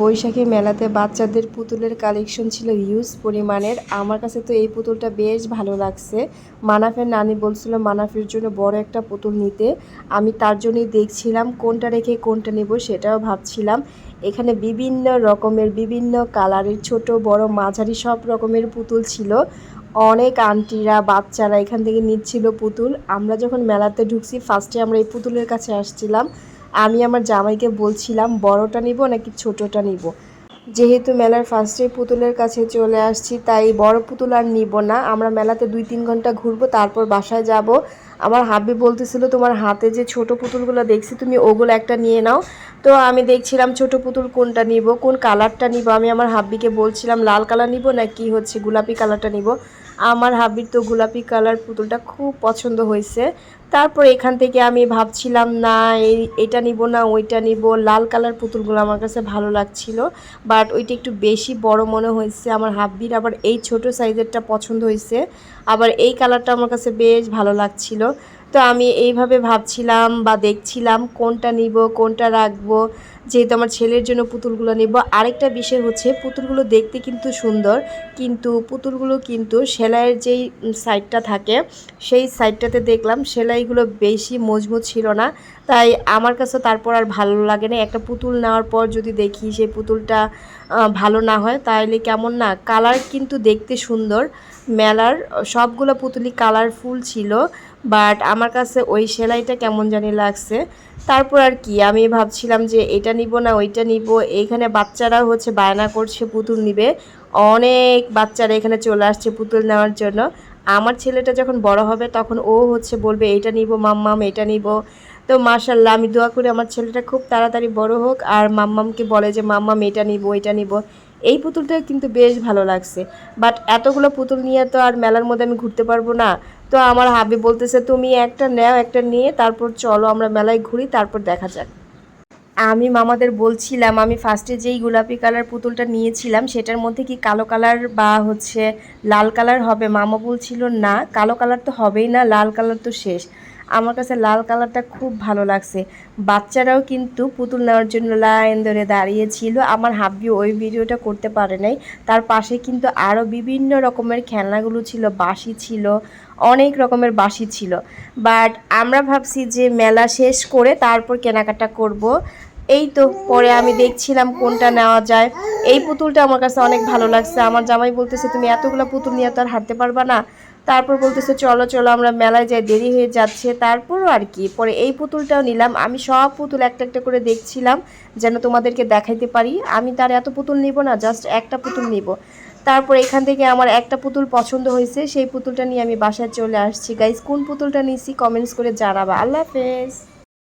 বৈশাখী মেলাতে বাচ্চাদের পুতুলের কালেকশন ছিল হিউজ পরিমাণের। আমার কাছে তো এই পুতুলটা বেশ ভালো লাগছে। মানাফের নানি বলছিল, মানাফের জন্য বড় একটা পুতুল নিতে। আমি তার জন্যই দেখছিলাম, কোনটা রেখে কোনটা নেব সেটাও ভাবছিলাম। এখানে বিভিন্ন রকমের, বিভিন্ন কালারের ছোট, বড়, মাঝারি সব রকমের পুতুল ছিল। অনেক আন্টিরা, বাচ্চারা এখান থেকে নিচ্ছিল পুতুল। আমরা যখন মেলাতে ঢুকছি ফার্স্টে আমরা এই পুতুলের কাছে আসছিলাম। আমি আমার জামাইকে বলছিলাম, বড়টা নিব নাকি ছোটটা নিব? যেহেতু মেলার ফার্স্টে পুতুলের কাছে চলে আসছি, তাই বড় পুতুল আর নিব না। আমরা মেলাতে দুই তিন ঘণ্টা ঘুরবো, তারপর বাসায় যাব। আমার হাবি বলতেছিল, তোমার হাতে যে ছোট পুতুলগুলো দেখছি, তুমি ওগুলো একটা নিয়ে নাও। তো আমি দেখছিলাম ছোট পুতুল কোনটা নিব, কোন কালারটা নিব। আমি আমার হাব্বিকে বলছিলাম, লাল কালার নিব না কি হচ্ছে গোলাপি কালারটা নিব? আমার হাবির তো গোলাপি কালার পুতুলটা খুব পছন্দ হয়েছে। তারপর এখান থেকে আমি ভাবছিলাম, না, এই, এটা নিব না, ওইটা নিব। লাল কালার পুতুলগুলো আমার কাছে ভালো লাগছিল বাট ওইটা একটু বেশি বড় মনে হয়েছে। আমার হাব্বির আবার এই ছোট সাইজেরটা পছন্দ হয়েছে, আবার এই কালারটা আমার কাছে বেশ ভালো লাগছিল। তো আমি এইভাবে ভাবছিলাম বা দেখছিলাম কোনটা নিব, কোনটা রাখব। যেহেতু আমার ছেলের জন্য পুতুলগুলো নেব। আরেকটা বিষয় হচ্ছে পুতুলগুলো দেখতে কিন্তু সুন্দর, কিন্তু পুতুলগুলো কিন্তু সেলাইয়ের যেই সাইডটা থাকে, সেই সাইডটাতে দেখলাম সেলাইগুলো বেশি মজবুত ছিল না। তাই আমার কাছে তারপর আর ভালো লাগে না। একটা পুতুল নেওয়ার পর যদি দেখি সেই পুতুলটা ভালো না হয় তাহলে কেমন না? কালার কিন্তু দেখতে সুন্দর। মেলার সবগুলো পুতুলি কালারফুল ছিল। বাট আমার কাছে ওই সেলাইটা কেমন জানি লাগছে। তারপর আর কি, আমি ভাবছিলাম যে এটা নিব না, ওইটা নিব। এইখানে বাচ্চারাও হচ্ছে বায়না করছে, পুতুল নিবে। অনেক বাচ্চারা এখানে চলে আসছে পুতুল নেওয়ার জন্য। আমার ছেলেটা যখন বড় হবে তখন ও হচ্ছে বলবে, এটা নিব, মাম্মাম, এটা নিব। তো মার্শাল্লাহ আমি দোয়া করি আমার ছেলেটা খুব তাড়াতাড়ি বড় হোক। আর মাম্মামকে বলে যে, মাম্মাম, এটা নিব এটা নিব। এই পুতুলটা কিন্তু বেশ ভালো লাগছে। বাট এতগুলো পুতুল নিয়ে তো আর মেলার মধ্যে আমি ঘুরতে পারব না। তো আমার হাবি বলতেছে, তুমি একটা নেও, একটা নিয়ে, তারপর চলো আমরা মেলায় ঘুরি, তারপর দেখা যাক। আমি মামাদের বলছিলাম, আমি ফার্স্টে যেই গোলাপি কালার পুতুলটা নিয়েছিলাম, সেটার মধ্যে কি কালো কালার বা হচ্ছে লাল কালার হবে? মামা বলছিল, না, কালো কালার তো হবেই না, লাল কালার তো শেষ। আমার কাছে লাল কালারটা খুব ভালো লাগছে। বাচ্চারাও কিন্তু পুতুল নেওয়ার জন্য লাইন ধরে দাঁড়িয়েছিল। আমার হাব্বি ওই ভিডিওটা করতে পারে নাই। তার পাশে কিন্তু আরও বিভিন্ন রকমের খেলনাগুলো ছিল বাসি ছিল, অনেক রকমের বাসি ছিল। বাট আমরা ভাবছি যে মেলা শেষ করে তারপর কেনাকাটা করব। এই তো পরে আমি দেখছিলাম কোনটা নেওয়া যায়। এই পুতুলটা আমার কাছে অনেক ভালো লাগছে। আমার জামাই বলতেছে, তুমি এতগুলো পুতুল নিয়ে তো আর হাঁটতে পারবা না। তারপর বলতেছে, চলো চলো, আমরা মেলায় যাই, দেরি হয়ে যাচ্ছে। তারপরও আর কি, পরে এই পুতুলটাও নিলাম। আমি সব পুতুল একটা একটা করে দেখছিলাম, যেন তোমাদেরকে দেখাইতে পারি। আমি তার এত পুতুল নিব না, জাস্ট একটা পুতুল নিব। তারপর এখান থেকে আমার একটা পুতুল পছন্দ হয়েছে, সেই পুতুলটা নিয়ে আমি বাসায় চলে আসছি। গাইজ কোন পুতুলটা নিয়েছি কমেন্টস করে জানাবা। আল্লাহ হাফেজ।